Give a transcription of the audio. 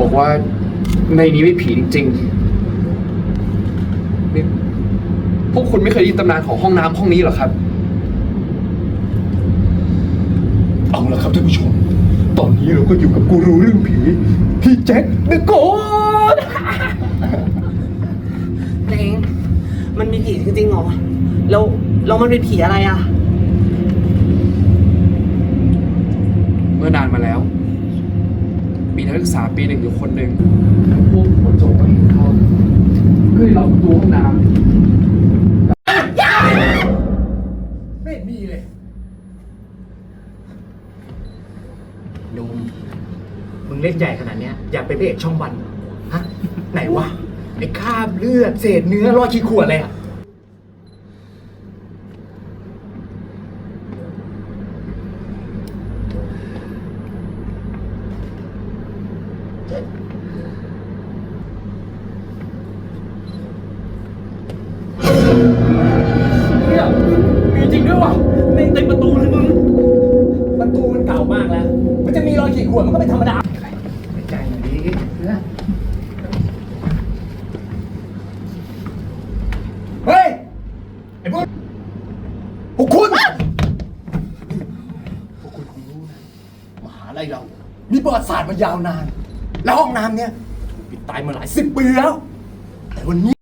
บอกว่าในนี้มีผีจริงๆนี่พวกคุณไม่เคยได้ยินตำนานของห้องน้ำห้องนี้เหรอครับ เอาละครับท่านผู้ชม ตอนนี้เราก็อยู่กับกูรูเรื่องผี พี่แจ็คเดอะโกดเองมันมีผีจริงๆเหรอ แล้วแล้วมันเป็นผีอะไรอะ เมื่อนานมาแล้วมี นักศึกษาปีหนึ่งอยู่คนหนึ่งพวกหัวโจกก็เห็นเขาก็เลยล็อกประตูห้องน้ไม่มีเลยหนุ่มมึงเล่นใหญ่ขนาดเนี้ยอยากเป็นพระเอกช่องวันเหรอฮะ ไหนวะ ไอ้คราบเลือด เศษเนื้อรอยขี้ขวดอะไรอะ เนี่ยมีจริงด้วยวะเต็มประตูเลยมึง ประตูมันเก่ามากแล้ว มันจะมีรอยขีดข่วนมันก็เป็นธรรมดา ใจหน่อยดินะเฮ้ย ไอ้พวกพวกคุณพวกคุณคงรู้นะมหาลัยเรา มีประวัติศาสตร์มายาวนาน แล้วห้องน้ำเนี่ยถูกปิดตายมาหลายสิบปีแล้ว แต่วันนี้